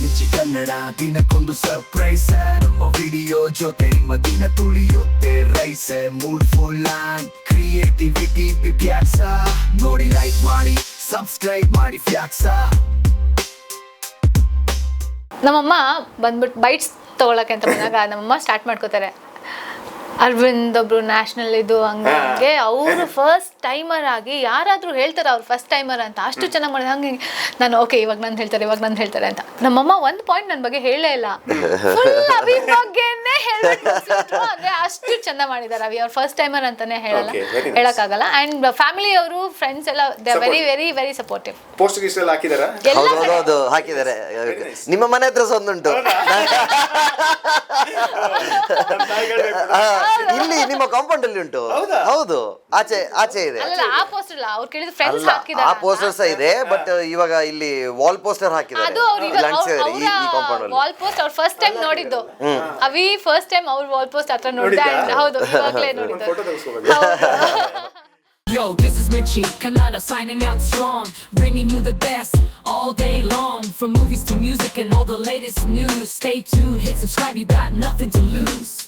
ನಿಚ್ಚಿ ಕನ್ನಡ ದಿನಕ್ಕೊಂದು ಸರ್ಪ್ರೈಸ್ ನಮ್ಮ ವಿಡಿಯೋ ಜೊತೆ ನಿಮ್ಮ ದಿನ ತುಳಿಯುತ್ತೆ ರೈಸ್. ಮೂಡ್ ಫುಲ್ ಕ್ರಿಯೇಟಿವಿಟಿ ವಿದ್ಯಾಸ ನೋಡಿ ಲೈಕ್ ಮಾಡಿ ಸಬ್ಸ್ಕ್ರೈಬ್ ಮಾಡಿ ಫ್ಯಾಕ್ಸ ನಮ್ಮಮ್ಮ ಬಂದ್ಬಿಟ್ಟು ಬೈಟ್ಸ್ ತಗೊಳಕ್ಕೆ ಅಂತ ಬಂದಾಗ ನಮ್ಮಮ್ಮ ಸ್ಟಾರ್ಟ್ ಮಾಡ್ಕೋತಾರೆ. ಅರವಿಂದ್ ಒಬ್ರು ನ್ಯಾಷನಲ್ ಇದು ಹಂಗೆ ಅವರು ಫಸ್ಟ್ ಟೈಮರ್ ಆಗಿ ಯಾರಾದ್ರೂ ಹೇಳ್ತಾರೆ ಅವ್ರು ಫಸ್ಟ್ ಟೈಮರ್ ಅಂತ. ಅಷ್ಟು ಚೆನ್ನಾಗಿ ಮಾಡಿದ ಹಂಗೆ ಹಿಂಗೆ. ನಾನು ಓಕೆ ಇವಾಗ ನಾನು ಹೇಳ್ತಾರೆ ಇವಾಗ ನಾನು ಹೇಳ್ತಾರೆ ಅಂತ. ನಮ್ಮಮ್ಮ ಒಂದು ಪಾಯಿಂಟ್ ನನ್ನ ಬಗ್ಗೆ ಹೇಳೇ ಇಲ್ಲ. ಫುಲ್ ಅವಿ ಬಗ್ಗೆನೇ ಅಂದ್ರೆ ಅಷ್ಟು ಚೆಂದ ಮಾಡಿದ್ದಾರೆ ಅವಿ ಅವ್ರು ಫಸ್ಟ್ ಟೈಮರ್ ಅಂತಾನೆ ಹೇಳಲ್ಲ ಹೇಳಕ್ಕಾಗಲ್ಲ. ಅಂಡ್ ಫ್ಯಾಮಿಲಿ ಅವರು ಫ್ರೆಂಡ್ಸ್ ಎಲ್ಲ they very very very supportive post ಹಾಕಿದಾರಾ. ಹಾಕಿದ್ದಾರೆ. ನಿಮ್ಮ ಮನೆ ಹತ್ರ ಒಂದುಂಟು ಆ, ಇಲ್ಲಿ ನಿಮ್ಮ ಕಾಂಪೌಂಡ್ ಅಲ್ಲಿ ಉಂಟು. ಹೌದಾ? ಹೌದು. ಆಚೆ ಆಚೆ ಇದೆ. ಅಲ್ಲ ಆ ಪೋಸ್ಟ್ ಇಲ್ಲ ಅವ್ರು ಕೇಳಿದ್ರೆ ಫ್ರೆಂಡ್ಸ್ ಅಲ್ಲ ಹಾಕಿದ್ದಾರೆ ಆ ಪೋಸ್ಟರ್ ಸಹ ಇದೆ ಬಟ್ ಇವಾಗ ಇಲ್ಲಿ ವಾಲ್ ಪೋಸ್ಟರ್ ಹಾಕಿದ್ದಾರೆ. ಅದು ಅವ್ರು ಇಲ್ಲಿ ಅಂಟಿಸಿದ್ದಾರೆ ಈ ಈ ಕಾಂಪೌಂಡ್ ಅಲ್ಲಿ. ವಾಲ್ ಪೋಸ್ಟ್ ಅವ್ರು ಫಸ್ಟ್ ಟೈಮ್ ನೋಡಿದ್ದು. ಅವಿ ಫಸ್ಟ್ ಟೈಮ್ ಅವ್ರ ವಾಲ್ ಪೋಸ್ಟ್ ಹತ್ರ ನೋಡಿದ್ದೆ and ಹೌದು ಇವಾಗಲೇ ನೋಡಿದ್ದು. ಫೋಟೋ ತೆಗೆಸ್ಕೋಬೇಕು ಹೌದು. Yo, this is Richie Canada signing out strong, bringing you the best all day long. From movies to music and all the latest news. Stay tuned, hit subscribe, you got nothing to lose.